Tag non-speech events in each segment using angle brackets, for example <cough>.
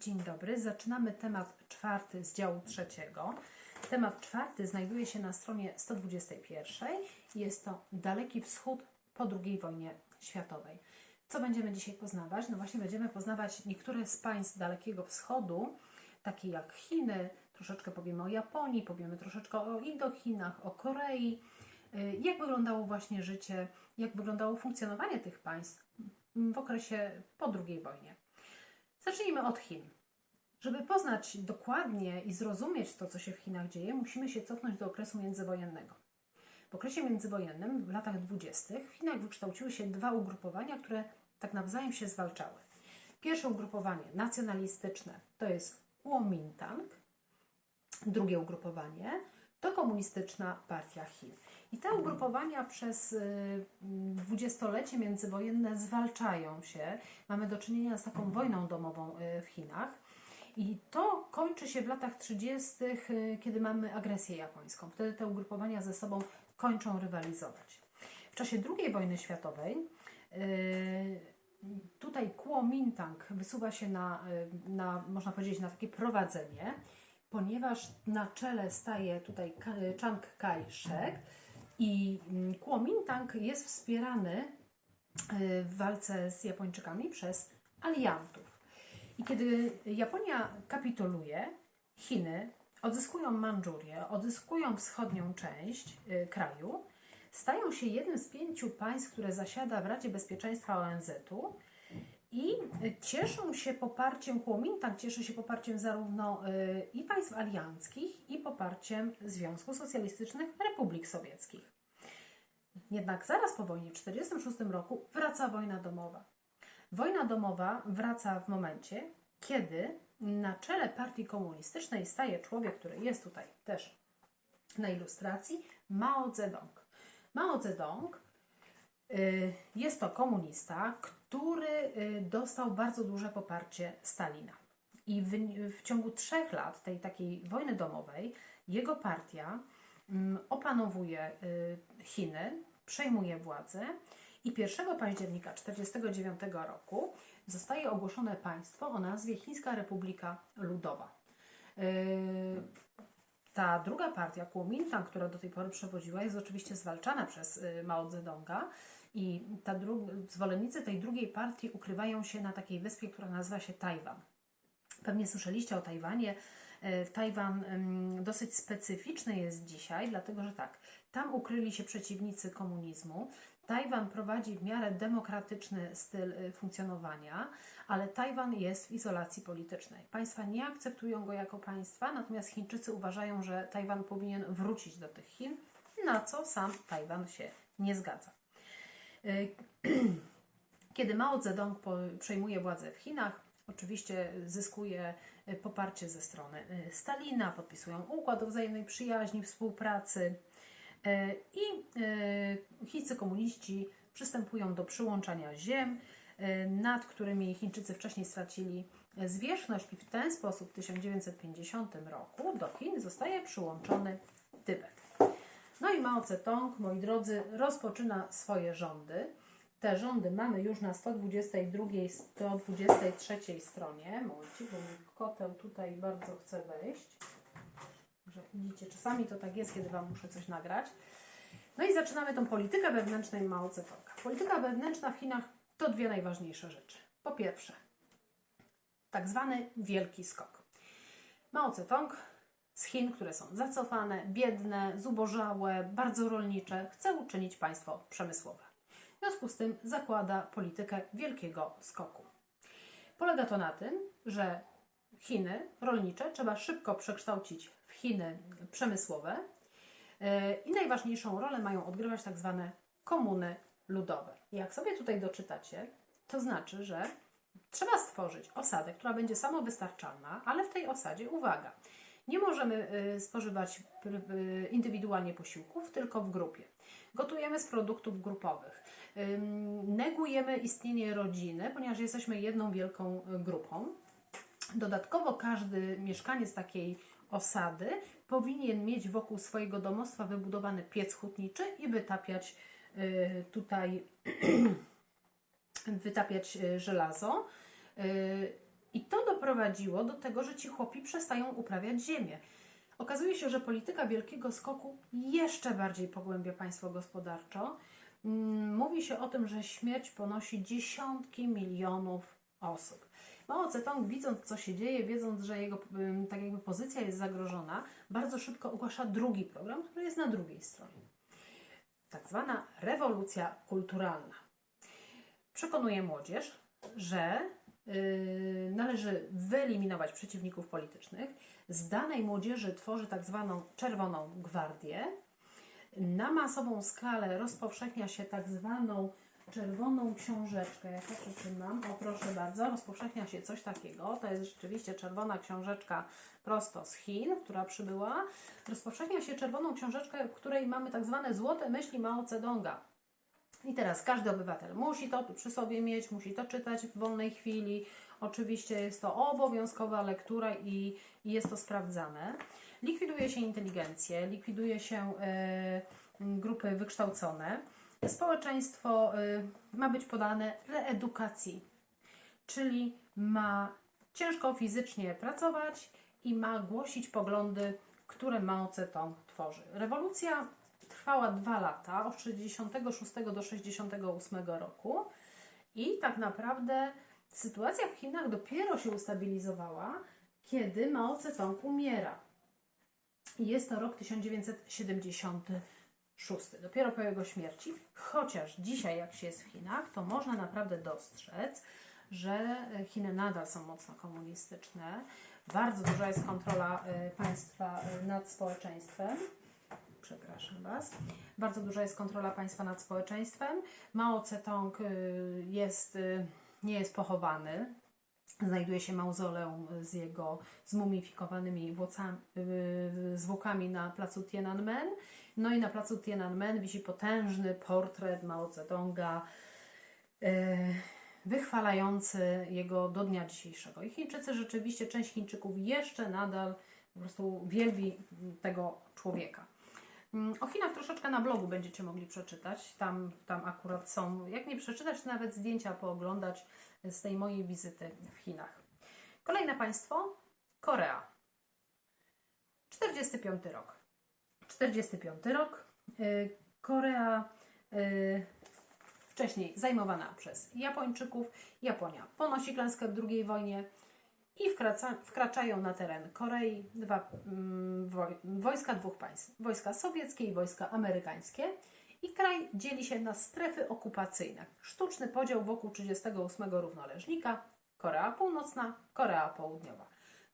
Dzień dobry. Zaczynamy temat czwarty z działu trzeciego. Temat czwarty znajduje się na stronie 121. Jest to Daleki Wschód po II wojnie światowej. Co będziemy dzisiaj poznawać? No właśnie będziemy poznawać niektóre z państw Dalekiego Wschodu, takie jak Chiny, troszeczkę powiemy o Japonii, powiemy troszeczkę o Indochinach, o Korei, y, jak wyglądało właśnie życie, jak wyglądało funkcjonowanie tych państw w okresie po II wojnie. Zacznijmy od Chin. Żeby poznać dokładnie i zrozumieć to, co się w Chinach dzieje, musimy się cofnąć do okresu międzywojennego. W okresie międzywojennym, w latach dwudziestych, w Chinach wykształciły się dwa ugrupowania, które tak nawzajem się zwalczały. Pierwsze ugrupowanie nacjonalistyczne to jest Kuomintang, drugie ugrupowanie to Komunistyczna Partia Chin. I te ugrupowania przez y, dwudziestolecie międzywojenne zwalczają się. Mamy do czynienia z taką wojną domową y, w Chinach. I to kończy się w latach 30., y, kiedy mamy agresję japońską. Wtedy te ugrupowania ze sobą kończą rywalizować. W czasie II wojny światowej tutaj Kuomintang wysuwa się na, na, można powiedzieć, na takie prowadzenie, ponieważ na czele staje tutaj Chiang Kai-shek i mm, Kuomintang jest wspierany y, w walce z Japończykami przez aliantów. I kiedy Japonia kapituluje, Chiny odzyskują Mandżurię, odzyskują wschodnią część y, kraju, stają się jednym z pięciu państw, które zasiada w Radzie Bezpieczeństwa ONZ-u i cieszą się poparciem, Kuomintang cieszy się poparciem zarówno y, i państw alianckich, i poparciem Związku Socjalistycznych Republik Sowieckich. Jednak zaraz po wojnie, w 1946 roku, wraca wojna domowa. Wojna domowa wraca w momencie, kiedy na czele partii komunistycznej staje człowiek, który jest tutaj też na ilustracji, Mao Zedong. Mao Zedong y, jest to komunista, który y, dostał bardzo duże poparcie Stalina. I w, w ciągu trzech lat tej takiej wojny domowej jego partia mm, opanowuje y, Chiny, przejmuje władzę i 1 października 1949 roku zostaje ogłoszone państwo o nazwie Chińska Republika Ludowa. Yy, Ta druga partia, Kuomintang, która do tej pory przewodziła, jest oczywiście zwalczana przez y, Mao Zedonga i ta dru- zwolennicy tej drugiej partii ukrywają się na takiej wyspie, która nazywa się Tajwan. Pewnie słyszeliście o Tajwanie. E, Tajwan dosyć specyficzny jest dzisiaj, dlatego że tak, tam ukryli się przeciwnicy komunizmu. Tajwan prowadzi w miarę demokratyczny styl y, funkcjonowania, ale Tajwan jest w izolacji politycznej. Państwa nie akceptują go jako państwa, natomiast Chińczycy uważają, że Tajwan powinien wrócić do tych Chin, na co sam Tajwan się nie zgadza. Y, <clears throat> Kiedy Mao Zedong przejmuje władzę w Chinach, oczywiście zyskuje y, poparcie ze strony y, Stalina, podpisują układ o wzajemnej przyjaźni, współpracy i chińscy komuniści przystępują do przyłączania ziem, nad którymi Chińczycy wcześniej stracili zwierzchność i w ten sposób w 1950 roku do Chin zostaje przyłączony Tybet. No i Mao Zedong, moi drodzy, rozpoczyna swoje rządy. Te rządy mamy już na 122, 123 stronie. Momencik, bo mój koteł tutaj bardzo chce wejść. Że widzicie, czasami to tak jest, kiedy Wam muszę coś nagrać. No i zaczynamy tą politykę wewnętrzną Mao Zedonga. Polityka wewnętrzna w Chinach to dwie najważniejsze rzeczy. Po pierwsze, tak zwany wielki skok. Mao Zedong z Chin, które są zacofane, biedne, zubożałe, bardzo rolnicze, chce uczynić państwo przemysłowe. W związku z tym zakłada politykę wielkiego skoku. Polega to na tym, że Chiny rolnicze trzeba szybko przekształcić w Chiny przemysłowe yy, i najważniejszą rolę mają odgrywać tak zwane komuny ludowe. Jak sobie tutaj doczytacie, to znaczy, że trzeba stworzyć osadę, która będzie samowystarczalna, ale w tej osadzie, uwaga, nie możemy y, spożywać y, indywidualnie posiłków, tylko w grupie. Gotujemy z produktów grupowych. Negujemy istnienie rodziny, ponieważ jesteśmy jedną wielką y, grupą. Dodatkowo każdy mieszkaniec takiej osady powinien mieć wokół swojego domostwa wybudowany piec hutniczy i wytapiać tutaj <clears throat> wytapiać żelazo. I to doprowadziło do tego, że ci chłopi przestają uprawiać ziemię. Okazuje się, że polityka wielkiego skoku jeszcze bardziej pogłębia państwo gospodarczo. Mm, Mówi się o tym, że śmierć ponosi dziesiątki milionów osób. Mao Zedong, widząc co się dzieje, wiedząc, że jego tak jakby pozycja jest zagrożona, bardzo szybko ogłasza drugi program, który jest na drugiej stronie. Tak zwana rewolucja kulturalna. Przekonuje młodzież, że należy wyeliminować przeciwników politycznych. Z danej młodzieży tworzy tak zwaną czerwoną gwardię. Na masową skalę rozpowszechnia się tak zwaną czerwoną książeczkę. Ja przeczytam, o proszę bardzo, rozpowszechnia się coś takiego. To jest rzeczywiście czerwona książeczka prosto z Chin, która przybyła. Rozpowszechnia się czerwoną książeczkę, w której mamy tak zwane złote myśli Mao Zedonga. I teraz każdy obywatel musi to przy sobie mieć, musi to czytać w wolnej chwili. Oczywiście jest to obowiązkowa lektura i, i jest to sprawdzane. Likwiduje się inteligencję, likwiduje się e, grupy wykształcone. Społeczeństwo e, ma być podane reedukacji, czyli ma ciężko fizycznie pracować i ma głosić poglądy, które Mao Zedong tworzy. Rewolucja trwała dwa lata, od 66 do 68 roku i tak naprawdę sytuacja w Chinach dopiero się ustabilizowała, kiedy Mao Zedong umiera. Jest to rok 1976, dopiero po jego śmierci. Chociaż dzisiaj, jak się jest w Chinach, to można naprawdę dostrzec, że Chiny nadal są mocno komunistyczne. Bardzo duża jest kontrola y, państwa y, nad społeczeństwem. Przepraszam Was. Bardzo duża jest kontrola państwa nad społeczeństwem. Mao Zedong y, jest, y, nie jest pochowany. Znajduje się mauzoleum z jego zmumifikowanymi y, zwłokami na placu Tiananmen. No i na placu Tiananmen wisi potężny portret Mao y, wychwalający jego do dnia dzisiejszego. I Chińczycy rzeczywiście, część Chińczyków jeszcze nadal po prostu wielbi tego człowieka. Mm, O Chinach troszeczkę na blogu będziecie mogli przeczytać. Tam, tam akurat są, jak nie przeczytać, nawet zdjęcia pooglądać z tej mojej wizyty w Chinach. Kolejne państwo Korea. 45 rok. 45 rok. y, Korea y, wcześniej zajmowana przez Japończyków. Japonia ponosi klęskę w II wojnie i wkraca, wkraczają na teren Korei dwa, mm, woj, wojska dwóch państw. Wojska sowieckie i wojska amerykańskie. I kraj dzieli się na strefy okupacyjne. Sztuczny podział wokół 38 równoleżnika. Korea Północna, Korea Południowa.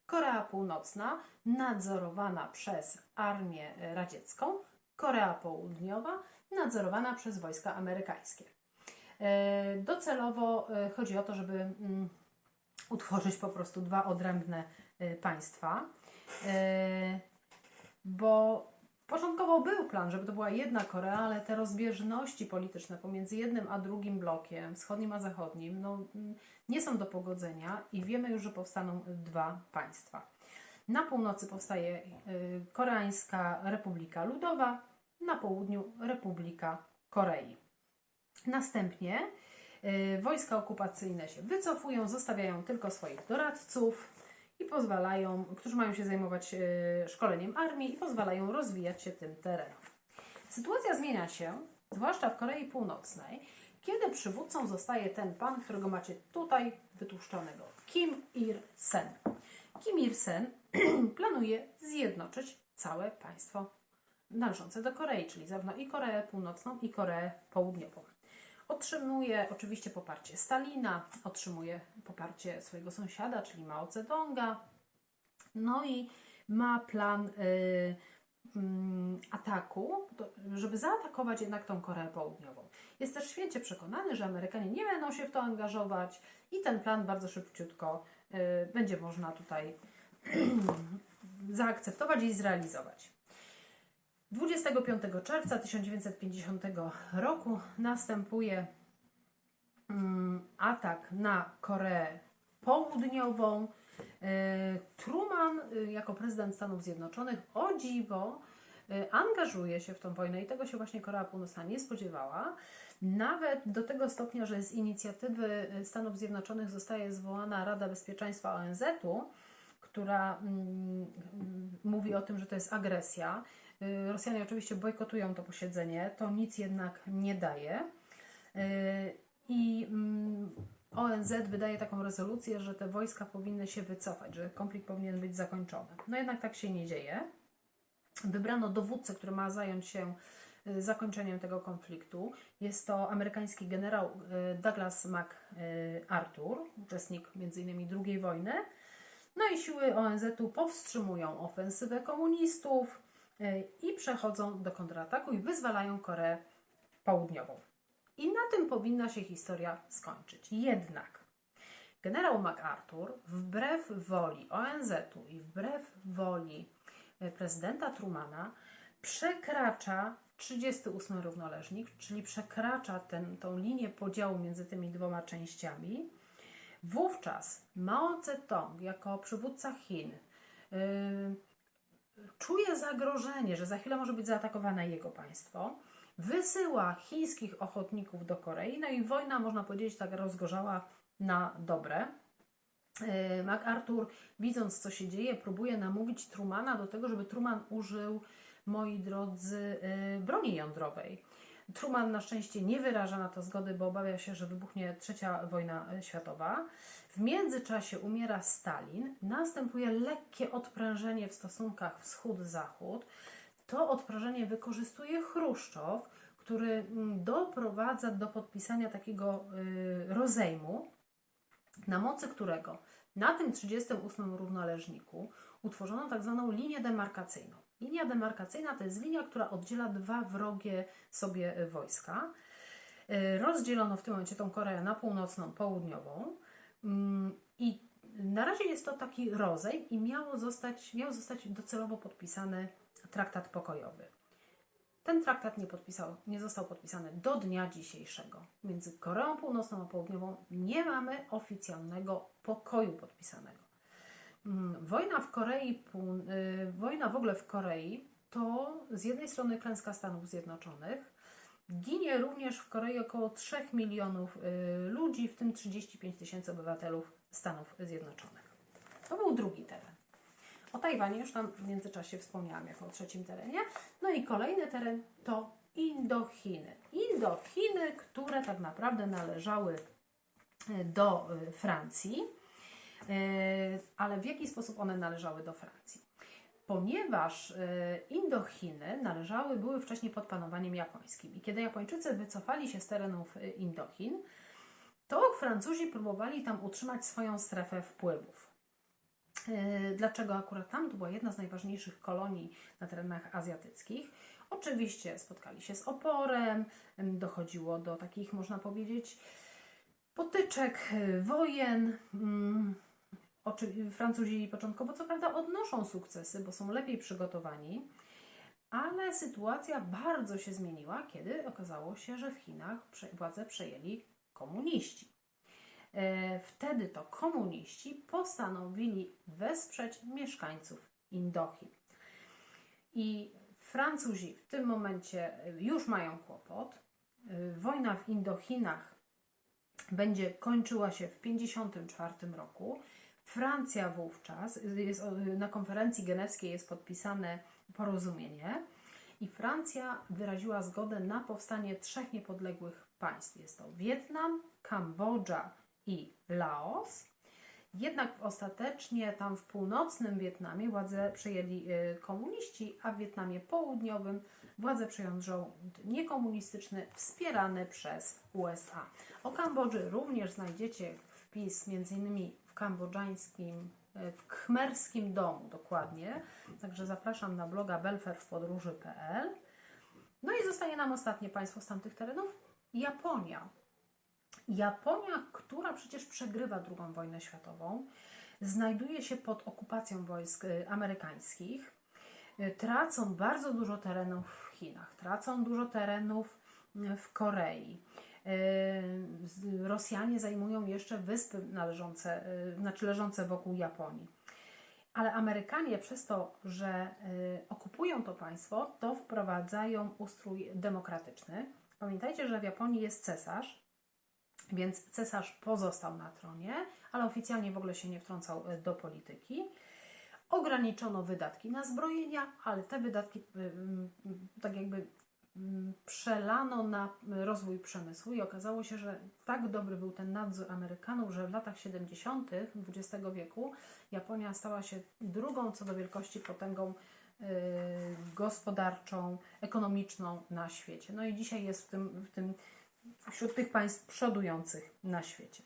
Korea Północna nadzorowana przez Armię Radziecką, Korea Południowa nadzorowana przez wojska amerykańskie. E, Docelowo e, chodzi o to, żeby mm, utworzyć po prostu dwa odrębne e, państwa, E, bo początkowo był plan, żeby to była jedna Korea, ale te rozbieżności polityczne pomiędzy jednym a drugim blokiem, wschodnim a zachodnim, no, mm, nie są do pogodzenia i wiemy już, że powstaną dwa państwa. Na północy powstaje y, Koreańska Republika Ludowa, na południu Republika Korei. Następnie y, wojska okupacyjne się wycofują, zostawiają tylko swoich doradców i pozwalają, którzy mają się zajmować y, szkoleniem armii i pozwalają rozwijać się tym terenom. Sytuacja zmienia się, zwłaszcza w Korei Północnej, kiedy przywódcą zostaje ten pan, którego macie tutaj wytłuszczonego, Kim Il-sen. Kim Il-sen <clears throat> planuje zjednoczyć całe państwo należące do Korei, czyli zarówno i Koreę Północną, i Koreę Południową. Otrzymuje oczywiście poparcie Stalina, otrzymuje poparcie swojego sąsiada, czyli Mao Zedonga. No i ma plan y, mm, ataku, żeby zaatakować jednak tą Koreę Południową. Jest też święcie przekonany, że Amerykanie nie będą się w to angażować i ten plan bardzo szybciutko y, będzie można tutaj <clears throat> zaakceptować i zrealizować. 25 czerwca 1950 roku następuje mm, atak na Koreę Południową. E, Truman, y, jako prezydent Stanów Zjednoczonych, o dziwo, y, angażuje się w tą wojnę i tego się właśnie Korea Północna nie spodziewała. Nawet do tego stopnia, że z inicjatywy Stanów Zjednoczonych zostaje zwołana Rada Bezpieczeństwa ONZ-u, która mm, mm, mówi o tym, że to jest agresja. Y, Rosjanie oczywiście bojkotują to posiedzenie, to nic jednak nie daje. Y, I mm, ONZ wydaje taką rezolucję, że te wojska powinny się wycofać, że konflikt powinien być zakończony. No jednak tak się nie dzieje. Wybrano dowódcę, który ma zająć się y, zakończeniem tego konfliktu. Jest to amerykański generał Douglas MacArthur, uczestnik m.in. II wojny. No i siły ONZ-u powstrzymują ofensywę komunistów i przechodzą do kontrataku i wyzwalają Koreę Południową. I na tym powinna się historia skończyć. Jednak generał MacArthur, wbrew woli ONZ-u i wbrew woli e, prezydenta Trumana, przekracza 38 równoleżnik, czyli przekracza tą linię podziału między tymi dwoma częściami. Wówczas Mao Zedong, jako przywódca Chin, yy, czuje zagrożenie, że za chwilę może być zaatakowane jego państwo wysyła chińskich ochotników do Korei, no i wojna, można powiedzieć, tak rozgorzała na dobre. E, MacArthur, widząc co się dzieje, próbuje namówić Trumana do tego, żeby Truman użył, moi drodzy, e, broni jądrowej. Truman na szczęście nie wyraża na to zgody, bo obawia się, że wybuchnie trzecia wojna światowa. W międzyczasie umiera Stalin, następuje lekkie odprężenie w stosunkach wschód-zachód. To odprężenie wykorzystuje Chruszczow, który mm, doprowadza do podpisania takiego y, rozejmu, na mocy którego na tym 38 równoleżniku utworzono tak zwaną linię demarkacyjną. Linia demarkacyjna to jest linia, która oddziela dwa wrogie sobie wojska. Y, rozdzielono w tym momencie tą Koreę na północną, południową. Mm, I na razie jest to taki rozejm i miało zostać, miał zostać docelowo podpisany traktat pokojowy. Ten traktat nie, podpisał, nie został podpisany do dnia dzisiejszego. Między Koreą Północną a Południową nie mamy oficjalnego pokoju podpisanego. Mm, wojna w Korei, y, wojna w ogóle w Korei to z jednej strony klęska Stanów Zjednoczonych, ginie również w Korei około 3 milionów y, ludzi, w tym 35 tysięcy obywatelów Stanów Zjednoczonych. To był drugi teren. O Tajwanie już tam w międzyczasie wspomniałam jako o trzecim terenie. No i kolejny teren to Indochiny. Indochiny, które tak naprawdę należały e, do Francji, ale w jaki sposób one należały do Francji? Ponieważ Indochiny należały, były wcześniej pod panowaniem japońskim i kiedy Japończycy wycofali się z terenów Indochin, to Francuzi próbowali tam utrzymać swoją strefę wpływów. E, dlaczego akurat tam? To była jedna z najważniejszych kolonii na terenach azjatyckich. Oczywiście spotkali się z oporem, dochodziło do takich, można powiedzieć, potyczek, e, wojen. Mm, Francuzi początkowo, co prawda, odnoszą sukcesy, bo są lepiej przygotowani, ale sytuacja bardzo się zmieniła, kiedy okazało się, że w Chinach władzę przejęli komuniści. E, wtedy to komuniści postanowili wesprzeć mieszkańców Indochin. I Francuzi w tym momencie już mają kłopot. E, wojna w Indochinach będzie kończyła się w 1954 roku. Francja wówczas, jest, na konferencji genewskiej jest podpisane porozumienie i Francja wyraziła zgodę na powstanie trzech niepodległych państw. Jest to Wietnam, Kambodża i Laos. Jednak ostatecznie tam w północnym Wietnamie władzę przejęli y, komuniści, a w Wietnamie południowym władzę przejął rząd niekomunistyczny wspierany przez USA. O Kambodży również znajdziecie wpis m.in. kambodżańskim, y, w khmerskim domu dokładnie. Także zapraszam na bloga belferwpodróży.pl. No i zostaje nam ostatnie państwo z tamtych terenów, Japonia. Japonia, która przecież przegrywa II wojnę światową, znajduje się pod okupacją wojsk y, amerykańskich. Y, tracą bardzo dużo terenów w Chinach, tracą dużo terenów w Korei. Rosjanie zajmują jeszcze wyspy należące, znaczy leżące wokół Japonii. Ale Amerykanie przez to, że okupują to państwo, to wprowadzają ustrój demokratyczny Pamiętajcie, że w Japonii jest cesarz, więc cesarz pozostał na tronie, ale oficjalnie w ogóle się nie wtrącał y, do polityki. Ograniczono wydatki na zbrojenia, ale te wydatki y, y, tak jakby przelano na rozwój przemysłu i okazało się, że tak dobry był ten nadzór Amerykanów, że w latach 70. XX wieku Japonia stała się drugą co do wielkości potęgą y, gospodarczą, ekonomiczną na świecie. No i dzisiaj jest w tym, w tym wśród tych państw przodujących na świecie.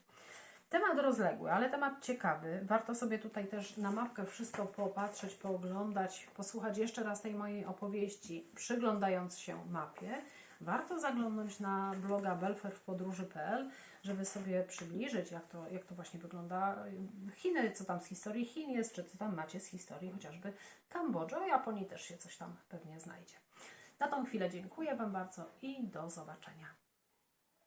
Temat rozległy, ale temat ciekawy. Warto sobie tutaj też na mapkę wszystko popatrzeć, pooglądać, posłuchać jeszcze raz tej mojej opowieści, przyglądając się mapie. Warto zaglądnąć na bloga belferwpodróży.pl, żeby sobie przybliżyć, jak to, jak to właśnie wygląda Chiny, co tam z historii Chin jest, czy co tam macie z historii chociażby Kambodży. O Japonii też się coś tam pewnie znajdzie. Na tą chwilę dziękuję Wam bardzo i do zobaczenia.